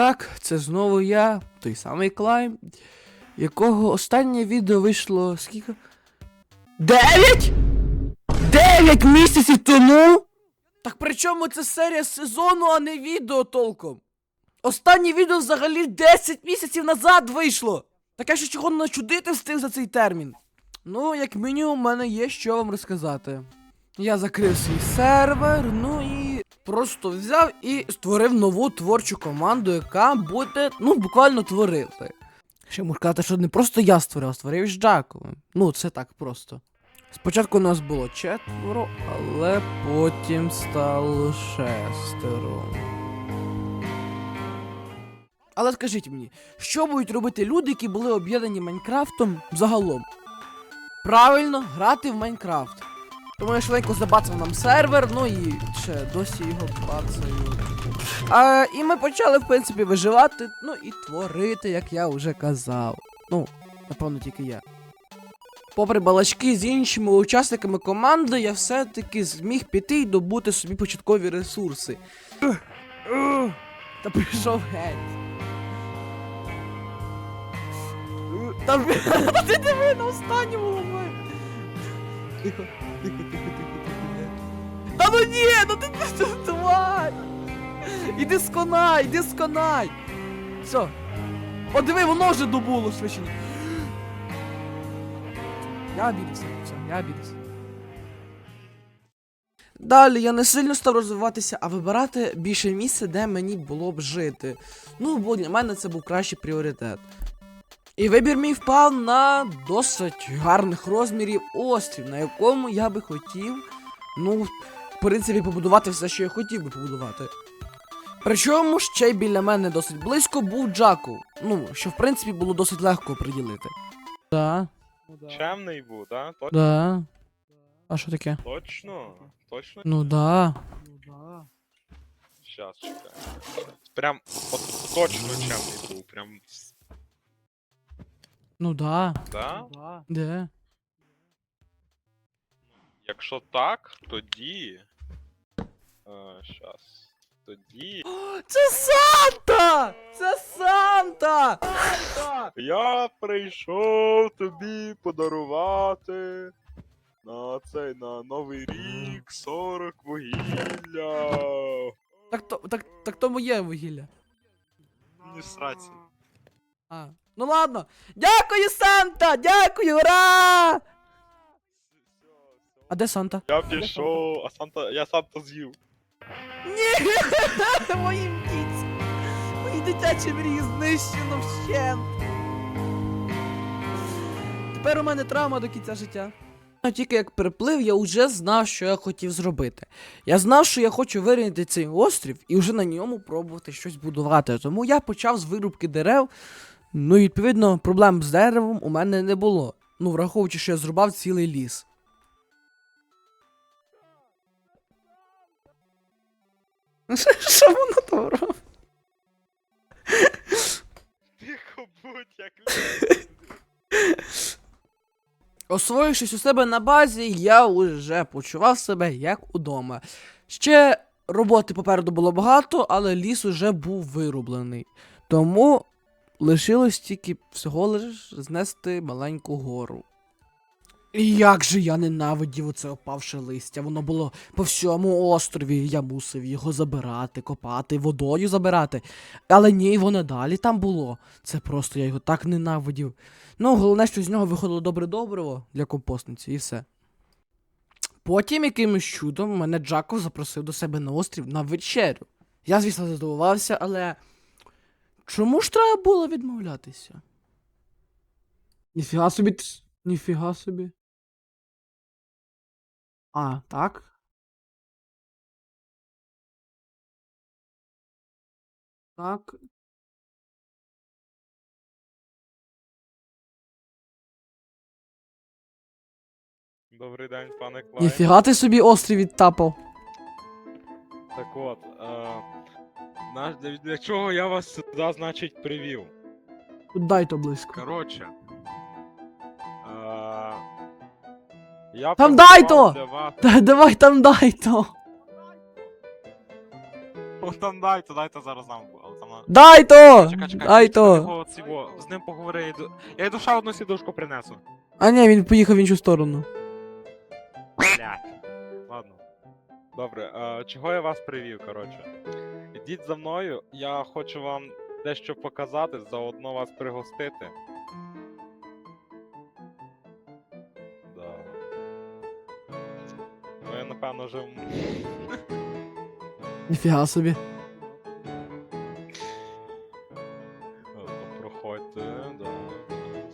так, це знову я, той самий Клайм, якого останнє відео вийшло скільки? Дев'ять? Дев'ять місяців тому? Так при чому це серія сезону, а не відео толком? Останнє відео взагалі 10 місяців назад вийшло. Таке що чого начудити встиг за цей термін. Ну, як мінімум, у мене є що вам розказати. Я закрив свій сервер, ну і просто взяв і створив нову творчу команду, яка буде, ну, буквально творити. Ще можу сказати, що не просто я створив, а створив з Джаковим. Ну, це так просто. Спочатку у нас було четверо, але потім стало шестеро. Але скажіть мені, що будуть робити люди, які були об'єднані Майнкрафтом загалом? Правильно, грати в Майнкрафт. Тому я швидко забацав нам сервер, ну і ще досі його бацаю. А, і ми почали, в принципі, виживати, ну і творити, як я вже казав. Ну, напевно, тільки я. Попри балачки з іншими учасниками команди, я все-таки зміг піти і добути собі початкові ресурси. Та пішов геть. Та ти диви на останньому момент. Тихо. Та ну ні, ну ти тварь! Іди сконай, іди сконай! Все. О, диви, воно вже добуло швидше. Я обідався, все, я обідався. Далі я не сильно став розвиватися, а вибирати більше місце, де мені було б жити. Ну, бо для мене це був кращий пріоритет. І вибір мій впав на досить гарних розмірів острів, на якому я би хотів, ну, в принципі, побудувати все, що я хотів би побудувати. Причому ще й біля мене досить близько був Джаков. Ну, що в принципі було досить легко приділити. Да, Чемний був, да? Точно? да. А що таке? Точно? Точно? Ну да. Щас, чекай. Прям от точно чемний був, прям. Ну да. Да? Де? Якщо так, тоді. А, щас. Тоді. Це Санта! Це Санта! Я прийшов тобі подарувати на цей на Новий рік 40 вугілля. Так то, так, так то моє вугілля. Не сраці. А. Ну ладно. Дякую, Санта! Дякую, ура! А де Санта? Я пішов, а Санта. Я Санта з'їв. Ні! Мої птиці! Мої дитячі мрії знищено вщент! Тепер у мене травма до кінця життя. Тільки як приплив, я вже знав, що я хотів зробити. Я знав, що я хочу вирівняти цей острів і вже на ньому пробувати щось будувати. Тому я почав з вирубки дерев. Ну і відповідно проблем з деревом у мене не було. Ну, враховуючи, що я зрубав цілий ліс. Що воно там робить? Освоївшись у себе на базі, я уже почував себе як удома. Ще роботи попереду було багато, але ліс уже був вирублений. Тому лишилось тільки всього лиш знести маленьку гору. І як же я ненавидів оце опавше листя. Воно було по всьому острові. Я мусив його забирати, копати, водою забирати. Але ні, воно далі там було. Це просто я його так ненавидів. Ну, головне, що з нього виходило добре добриво для компостниці і все. Потім якимось чудом мене Джаков запросив до себе на острів на вечерю. Я, звісно, задивувався, але. Чому ж треба було відмовлятися? Ніфіга собі. Ніфіга собі. А, так? Так. Добрий день, пане Клайн. Ніфіга ти собі острів відтапав. Так от, е, наш, для, для чого я вас сюди, значить, привів? Дай то близько. Коротше. Е, я Там дай то! Для вас... Та давай там дай то. О, там дай то, дай то зараз нам, але там на- Дай то! Чекай, чекай, Дай чекай, то! його цього, з ним поговори. я йду- Я йду ще одну сідушку принесу. А ні, він поїхав в іншу сторону. Блять. Добре, а, чого я вас привів, коротше? Ідіть за мною, я хочу вам дещо показати, заодно вас пригостити. Да. Ну, я напевно вже. Ніфіга собі. Ладно, Проходьте, да.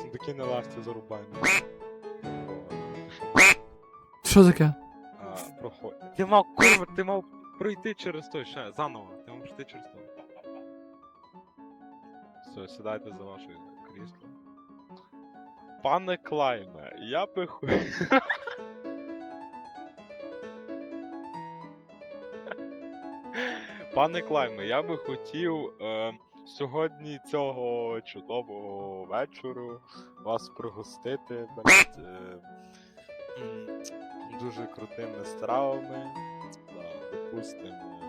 Сундуки не лазьте, зарубаємо. Що таке? Ти мав, курва, ти мав пройти через той ще, заново. Ти мав пройти через той. Все, сідайте за ваше крісло. Пане Клайме, я би ху... Пане Клайме, я би хотів е, сьогодні цього чудового вечору вас пригостити е, дуже крутими стравами. Допустимо,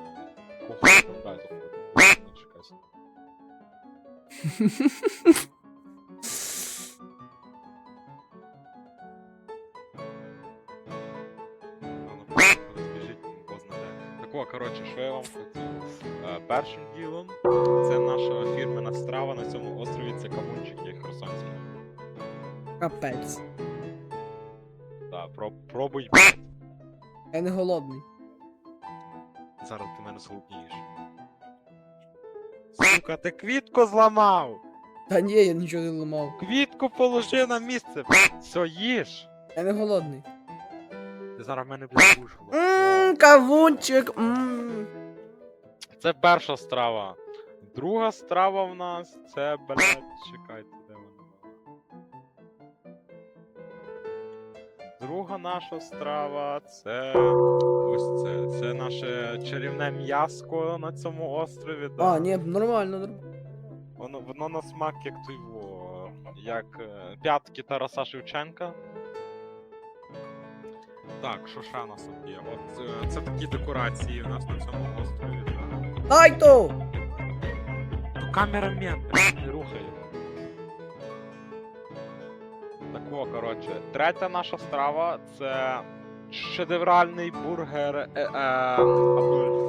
о, коротше, що я вам хотів. Е, Першим ділом це наша фірмена страва на цьому острові, це кавунчики херсонські. Капець. Да, пробуй. Я не голодний. Зараз ти мене зголоднієш. Сука, ти квітку зламав! Та ні, я нічого не ламав. Квітку положи на місце! Все, їж! Я не голодний. Ти зараз в мене будеш Ммм, кавунчик. Ммм. Це перша страва. Друга страва в нас це, блядь, чекайте, Друга наша страва це. Ось це. Це наше чарівне м'яско на цьому острові. Да. А, ні, нормально, нормально. Воно, воно на смак як той во, як е, п'ятки Тараса Шевченка. Так, що ще у нас тут є? От е, це такі декорації у нас на цьому острові. Да. Дай то! Ну камерамен, блядь, не його. Так о, коротше, третя наша страва це шедевральний бургер. Е, е, або-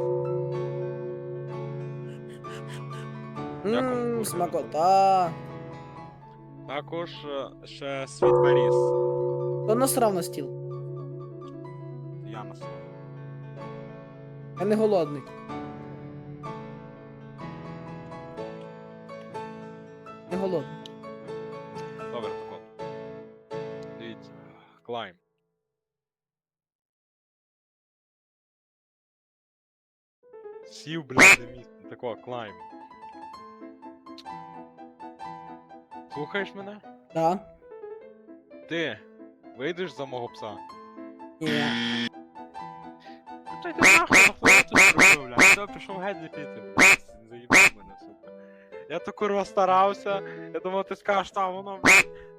Ммм, смакота. також е, ще світ ріс. То насрав на стіл. Я на. Я не голодний. Не голодний. Клайм. Сів, блядь, на місце. Тако, клайм. Слухаєш мене? Да? Ти вийдеш за мого пса? Ні. Та йди нахуй, нахуй ти зробив, блядь. Я пішов геть звідти, блядь. Заїбав мене, сука. Я то курва старався. Я думав, ти скажеш, та воно, блядь.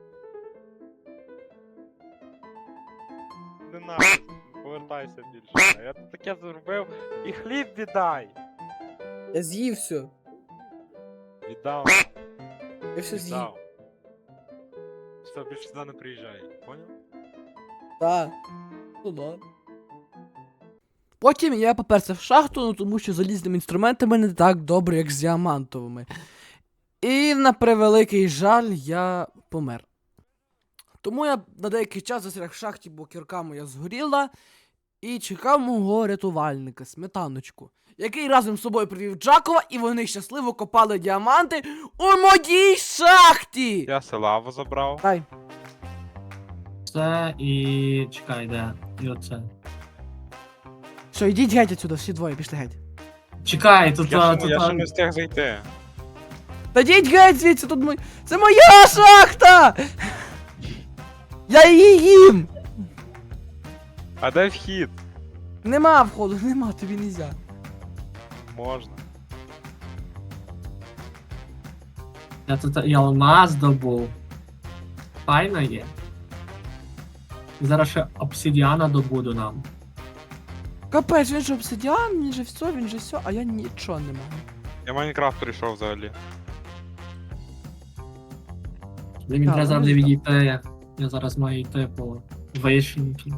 Нахуй, повертайся більше. Я таке зробив. І хліб віддай. Я з'їв все. Віддав, Я все з'їв. віддав. Все, більше сюди не приїжджай, поняв? Так. Ну да. Потім я поперся в шахту, ну тому що залізними інструментами не так добре, як з діамантовими. І на превеликий жаль я помер. Тому я на деякий час застряг в шахті, бо кірка моя згоріла, і чекав мого рятувальника, сметаночку, який разом з собою привів Джакова, і вони щасливо копали діаманти у моїй шахті! Я селаву забрав. Дай. Це і. чекай, де? І оце. Що, йдіть геть отсюди, всі двоє, пішли геть. Чекай, тут. Я, а, ще, тут я ще не встиг зайти. Та йдіть геть звідси, тут мой... Це моя шахта! Я її їм! А де вхід? Нема входу, нема, тобі нельзя. Можна. Я тут і алмаз добув. Файно є. Зараз ще обсидіана добуду нам. Капець, він же обсидіан, він же все, він же все, а я нічого не маю. Я Майнкрафт прийшов взагалі. Мені Так, треба зараз ну, відійти. Я зараз маю йти по вишеньки.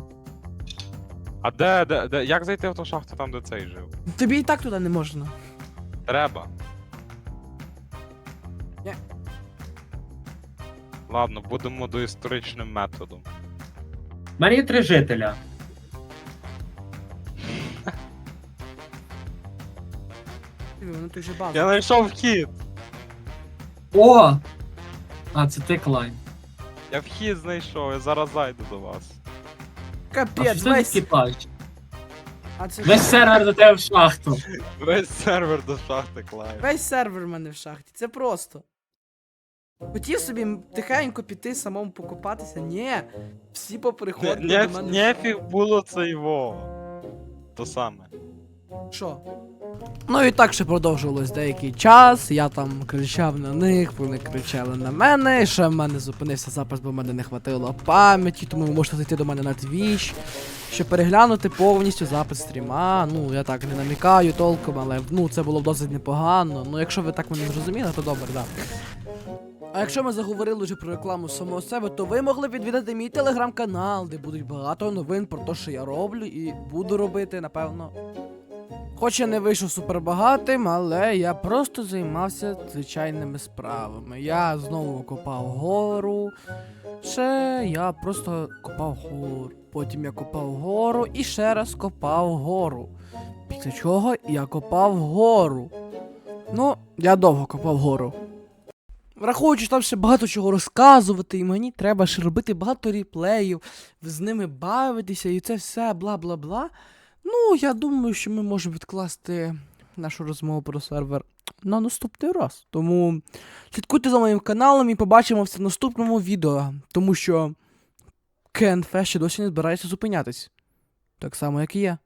А де, де, де, як зайти в ту шахту там, де цей жив? Тобі і так туди не можна. Треба. Ні. Ладно, будемо доісторичним методом. У мене є три жителя. Диви, Ну ти вже. Я знайшов вхід! О! А, це ти Клайн. Я вхід знайшов, я зараз зайду до вас. А Капець, що весь. А це Весь сервер до тебе в шахту. Весь сервер до шахти клаю. Весь сервер в мене в шахті, це просто. Хотів собі м- тихенько піти самому покупатися. Ні. Всі поприходили до мене. Нефіг було це його. То саме. Що? Ну і так ще продовжувалось деякий час. Я там кричав на них, вони кричали на мене. І ще в мене зупинився запис, бо в мене не хватило пам'яті, тому ви можете зайти до мене на Twitch, щоб переглянути повністю запис стріма. Ну, я так не намікаю толком, але ну це було б досить непогано. Ну, якщо ви так мене зрозуміли, то добре, так. А якщо ми заговорили вже про рекламу самого себе, то ви могли відвідати мій телеграм-канал, де будуть багато новин про те, що я роблю, і буду робити, напевно. Хоч я не вийшов супербагатим, але я просто займався звичайними справами. Я знову копав гору. Ще я просто копав гору. Потім я копав гору і ще раз копав гору. Після чого я копав гору. Ну, я довго копав гору. Враховуючи, що там ще багато чого розказувати, і мені треба ще робити багато реплеїв, з ними бавитися, і це все бла бла бла. Ну, я думаю, що ми можемо відкласти нашу розмову про сервер на наступний раз. Тому слідкуйте за моїм каналом і побачимося в наступному відео, тому що КНФ ще досі не збирається зупинятись. Так само, як і я.